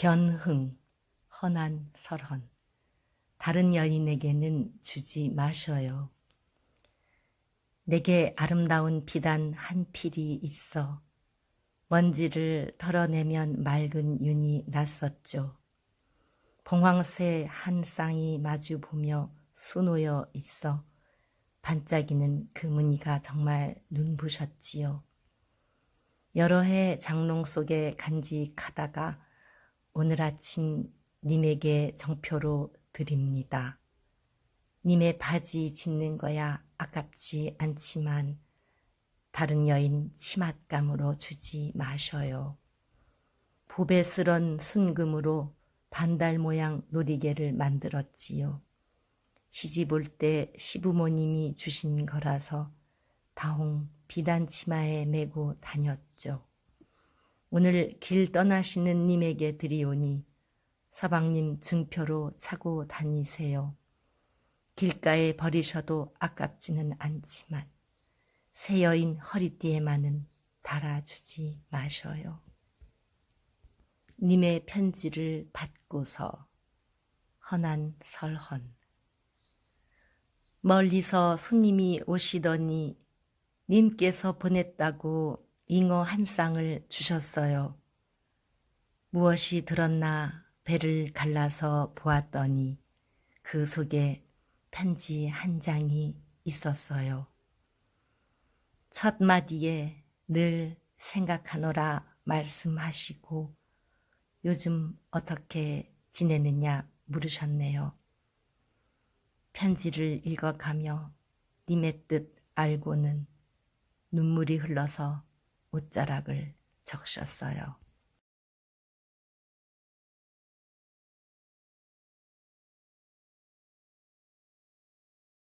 견흥, 헌한 설헌. 다른 여인에게는 주지 마셔요. 내게 아름다운 비단 한 필이 있어. 먼지를 털어내면 맑은 윤이 났었죠. 봉황새 한 쌍이 마주 보며 수놓여 있어 반짝이는 그 무늬가 정말 눈부셨지요. 여러 해 장롱 속에 간직하다가 오늘 아침 님에게 정표로 드립니다. 님의 바지 짓는 거야 아깝지 않지만 다른 여인 치맛감으로 주지 마셔요. 보배스런 순금으로 반달 모양 놀이개를 만들었지요. 시집 올 때 시부모님이 주신 거라서 다홍 비단 치마에 메고 다녔죠. 오늘 길 떠나시는 님에게 드리오니 서방님 증표로 차고 다니세요. 길가에 버리셔도 아깝지는 않지만 새 여인 허리띠에만은 달아주지 마셔요. 님의 편지를 받고서 헌한 설헌 멀리서 손님이 오시더니 님께서 보냈다고 잉어 한 쌍을 주셨어요. 무엇이 들었나 배를 갈라서 보았더니 그 속에 편지 한 장이 있었어요. 첫 마디에 늘 생각하노라 말씀하시고 요즘 어떻게 지내느냐 물으셨네요. 편지를 읽어가며 님의 뜻 알고는 눈물이 흘러서 옷자락을 적셨어요.